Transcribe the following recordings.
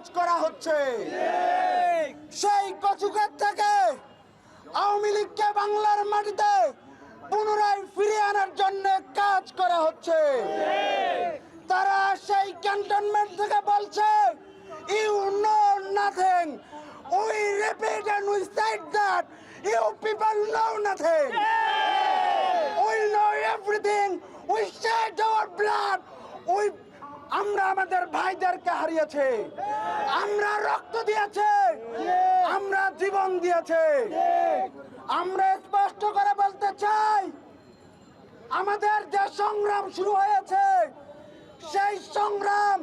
কাজ করা হচ্ছে। সেই কচুকার থেকে আওয়ামী লীগকে বাংলার মাটিতে পুনরায় ফিরিয়ে আনার জন্য কাজ করা হচ্ছে। তারা সেই ক্যান্টনমেন্ট থেকে বলছে you know nothing we repeat and we said that you people know nothing we know everything we shed our blood we আমরা আমাদের ভাইদেরকে হারিয়েছে। আমরা রক্ত দিয়েছে। আমরা জীবন দিয়েছে। আমরা স্পষ্ট করে বলতে চাই, আমাদের যে সংগ্রাম শুরু হয়েছে, সেই সংগ্রাম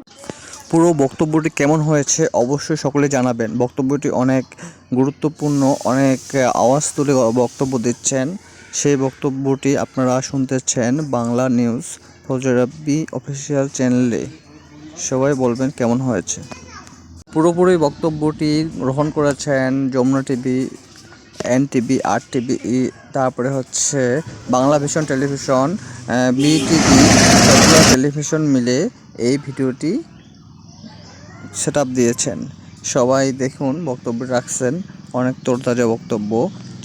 পুরো বক্তব্যটি কেমন হয়েছে অবশ্যই সকলে জানাবেন। বক্তব্যটি অনেক গুরুত্বপূর্ণ, অনেক আওয়াজ তুলে বক্তব্য দিচ্ছেন। সেই বক্তব্যটি আপনারা শুনতেছেন বাংলা নিউজ ফজরাব্বি অফিসিয়াল চ্যানেলে। সবাই বলবেন কেমন হয়েছে। পুরোপুরি বক্তব্যটি গ্রহণ করেছেন Jamuna TV N TV R TV তারপরে হচ্ছে বাংলা ভিশন টেলিভিশন বিটিভি সবগুলো টেলিভিশন মিলে এই ভিডিওটি সেট দিয়েছেন। সবাই দেখুন, বক্তব্য রাখছেন, অনেক তোরতাজা বক্তব্য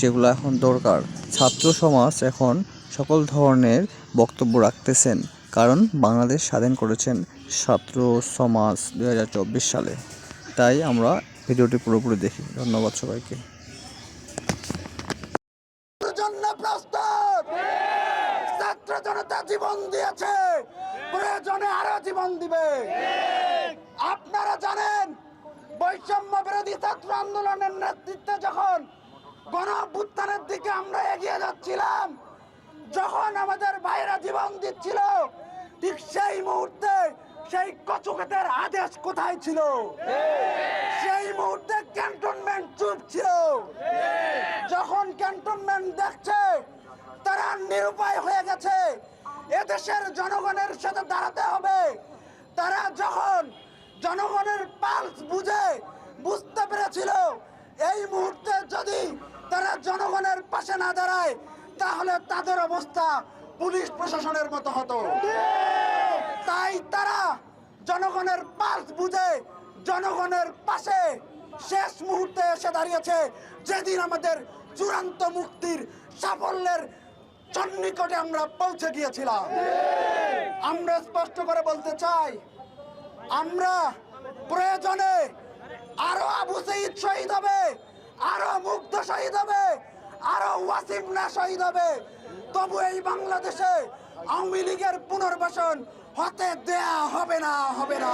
যেগুলো এখন দরকার। ছাত্র সমাজ এখন সকল ধরনের বক্তব্য রাখতেছেন। কারণ বাংলাদেশ স্বাধীন করেছেন ছাত্র সমাজ দু হাজার চব্বিশ সালে। তাই আমরা ভিডিওটি পুরোপুরি দেখি। ধন্যবাদ সবাইকে। ছাত্র জনতা জীবন দিয়েছে। প্রয়োজনে আরও জীবন দিবে। আপনারা জানেন, বৈষম্য বিরোধী ছাত্র আন্দোলনের নেতৃত্বে যখন গণ দিকে আমরা এগিয়ে যাচ্ছিলাম, যখন আমাদের ভাইরা জীবন দিচ্ছিল মুহূর্তে সেই কচুকেতের আদেশ কোথায় ছিল? সেই মুহূর্তে ক্যান্টনমেন্ট চুপ ছিল। যখন ক্যান্টনমেন্ট দেখছে, তারা নিরুপায় হয়ে গেছে। এদেশের জনগণের সাথে দাঁড়াতে হবে। তারা যখন জনগণের পালস বুঝে, বুঝতে পেরেছিল, এই মুহূর্তে যদি তারা জনগণের পাশে না দাঁড়ায়, তাহলে তাদের অবস্থা পুলিশ প্রশাসনের মতো হতো। জনগণের পাশ বুঝে, জনগণের পাশে শেষ মুহূর্তে এসে দাঁড়িয়েছে যেদিন আমাদের চূড়ান্ত মুক্তির সাফল্যের চন্নিকটে আমরা পৌঁছে গিয়েছিলাম। আমরা স্পষ্ট করে বলতে চাই, আমরা প্রয়োজনে আরও আবু সঈদ শহীদ হবে, আরও মুগ্ধ শহীদ হবে, আরও ওয়াসিম না শহীদ হবে। তবু এই বাংলাদেশে আওয়ামী পুনর্বাসন হতে দেয়া হবে না হবে না।